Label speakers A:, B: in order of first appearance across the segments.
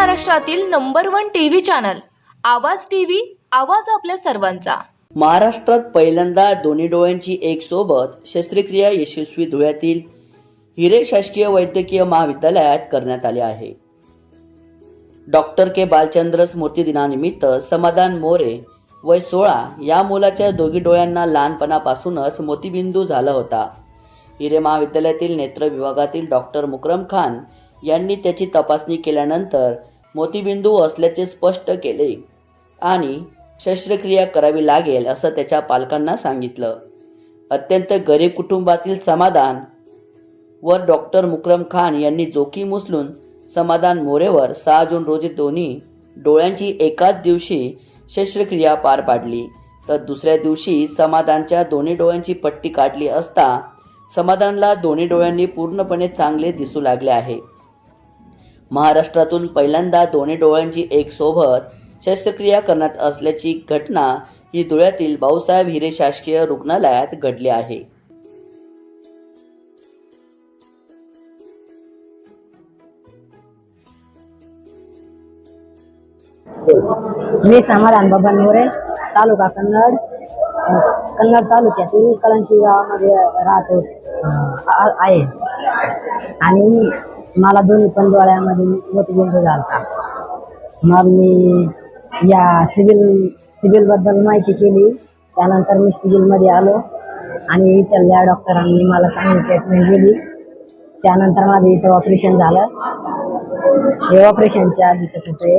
A: महाराष्ट्रातील number one TV channel Awaaz TV Awaaz आपल्या सर्वांचा.
B: महाराष्ट्रात पहिल्यांदा दोन्ही डोळ्यांची एक सोबत शस्त्रक्रिया यशस्वी धुळ्यातील हिरे शासकीय वैद्यकीय महाविद्यालयात करण्यात आले आहे. डॉक्टर के. बालचंद्र स्मृती दिनानिमित्त समाधान मोरे वय सोळा या मुलाच्या दोघी डोळ्यांना लहानपणापासूनच मोतीबिंदू झाला होता. हिरे महाविद्यालयातील नेत्र विभागातील डॉक्टर मुकरम खान यांनी त्याची तपासणी केल्यानंतर मोतीबिंदू असल्याचे स्पष्ट केले आणि शस्त्रक्रिया करावी लागेल असं त्याच्या पालकांना सांगितलं. अत्यंत गरीब कुटुंबातील समाधान व डॉक्टर मुकरम खान यांनी जोखीम उचलून समाधान मोरेवर सहा जून रोजी दोन्ही डोळ्यांची एकाच दिवशी शस्त्रक्रिया पार पाडली. तर दुसऱ्या दिवशी समाधानच्या दोन्ही डोळ्यांची पट्टी काढली असता समाधानला दोन्ही डोळ्यांनी पूर्णपणे चांगले दिसू लागले आहे. महाराष्ट्रातून पहिल्यांदा दोन्ही डोळ्यांची एक सोबत शस्त्रक्रिया करण्यात असल्याची घटना ही धुळ्यातील भाऊसाहेब हिरे शासकीय रुग्णालयात घडली आहे.
C: मी समाधान बाबा मोरे तालुका कन्नड कन्नड तालुक्यातील कळंची गावामध्ये राहतो आहे. आणि मला दोन्ही पण डोळ्यामध्ये मोतीबिंदू झाला मग मी या सिव्हिल सिव्हिलबद्दल माहिती केली. त्यानंतर मी सिव्हिलमध्ये आलो आणि इथल्या डॉक्टरांनी मला चांगली ट्रीटमेंट दिली. त्यानंतर माझं इथं ऑपरेशन झालं. हे ऑपरेशनच्या आधीचं कुठे?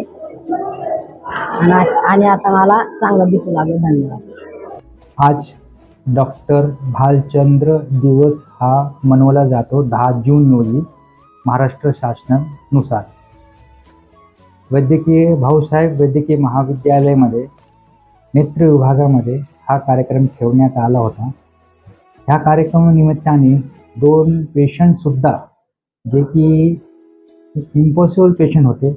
C: आणि आणि आता मला चांगलं दिसू लागलं. धन्यवाद.
D: आज डॉक्टर भालचंद्र दिवस हा मनवला जातो दहा जून रोजी. महाराष्ट्र शासनानुसार. वैद्यकीय भाऊसाहेब वैद्यकीय महाविद्यालयामध्ये नेत्र विभागामध्ये हा कार्यक्रम ठेवण्यात आला होता. ह्या कार्यक्रमानिमित्ताने दोन पेशंटसुद्धा जे की इम्पॉसिबल पेशंट होते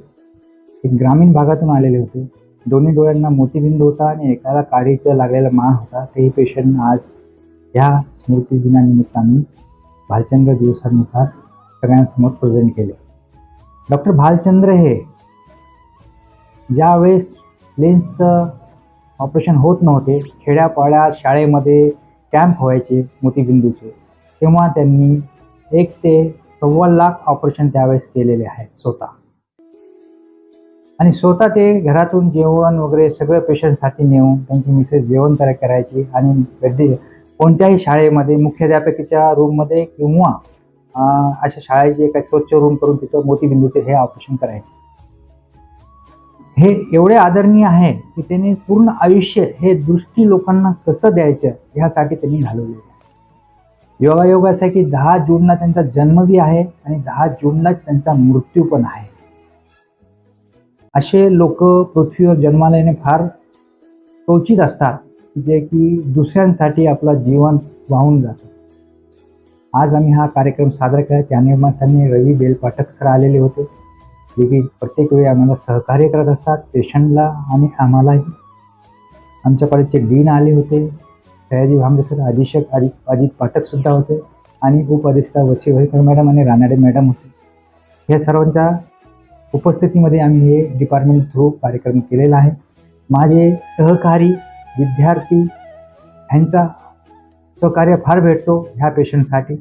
D: ते ग्रामीण भागातून आलेले होते. दोन्ही डोळ्यांना मोतीबिंदू होता आणि एकाला काडीचा लागलेला मान होता. तेही पेशंट आज ह्या स्मृतीदिनानिमित्ताने. भालचंद्र दिवसानुसार सगळ्यांसमोर प्रेझेंट केले. डॉक्टर भालचंद्र हे ज्यावेळेस लेन्सचं ऑपरेशन होत नव्हते खेड्यापाड्यात शाळेमध्ये कॅम्प व्हायचे मोतीबिंदूचे तेव्हा त्यांनी एक ते सव्वा लाख ऑपरेशन त्यावेळेस केलेले आहेत स्वतः. आणि स्वतः ते घरातून जेवण वगैरे सगळं पेशंटसाठी नेऊन त्यांची मिसेस जेवण तयार करायची आणि कोणत्याही शाळेमध्ये मुख्याध्यापकीच्या रूममध्ये किंवा अशा शाळेचे काही स्वच्छ रूम करून तिथं मोतीबिंदूचे हे ऑपरेशन करायचे. हे एवढे आदरणीय आहे की त्यांनी पूर्ण आयुष्य हे दृष्टी लोकांना कसं द्यायचं ह्यासाठी त्यांनी घालवलेलं आहे. योगायोग असा की दहा जूनला त्यांचा जन्मही आहे आणि दहा जूनलाच त्यांचा मृत्यू पण आहे. असे लोक पृथ्वीवर जन्माला येणे फार क्वचित असतात जे की दुसऱ्यांसाठी आपलं जीवन वाहून जातं. आज आम्ही हा कार्यक्रम साजरा केला. त्या निमित्ताने रवी बेलपाठक सर आलेले होते. जे की प्रत्येक वेळी आम्हाला सहकार्य करत असतात. पेशंटला आणि आम्हालाही. आमच्या कॉलेजचे डीन आले होते. सयाजी भामरे सर अधीक्षक अजित अजित पाठकसुद्धा होते. आणि उपअधिष्ठा वशी वहीकर मॅडम आणि रानाडे मॅडम होते. या सर्वांच्या उपस्थितीमध्ये आम्ही हे डिपार्टमेंट थ्रू कार्यक्रम केलेला आहे. माझे सहकारी विद्यार्थी ह्यांचा सहकार्य फार भेटतो ह्या पेशंटसाठी.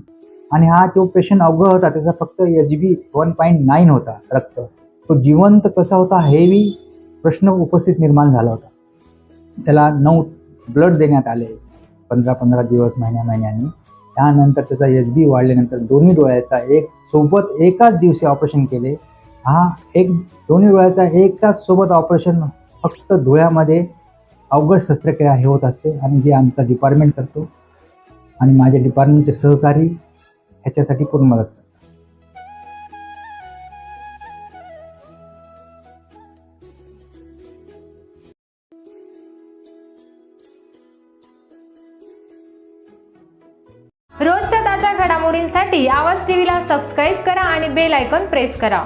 D: आणि हा जो पेशंट अवघड होता त्याचा फक्त H B one point nine होता रक्त. तो जिवंत कसा होता हेवी प्रश्न उपस्थित निर्माण झाला होता. त्याला नऊ ब्लड देण्यात आले पंधरा पंधरा दिवस महिन्या महिन्यांनी. त्यानंतर त्याचा एच बी वाढल्यानंतर दोन्ही डोळ्याचा एक सोबत एकाच दिवशी ऑपरेशन केले. हा एक दोन्ही डोळ्याचा एकाच सोबत ऑपरेशन फक्त धुळ्यामध्ये अवघड शस्त्रक्रिया हे होत असते आणि जे आमचा डिपार्टमेंट करतो आणि माझ्या डिपार्टमेंटचे सहकारी ह्याच्यासाठी पूर्ण मदत करतात.
E: रोजच्या ताज्या घडामोडींसाठी आवाज टीव्हीला सबस्क्राईब करा आणि बेल आयकॉन प्रेस करा.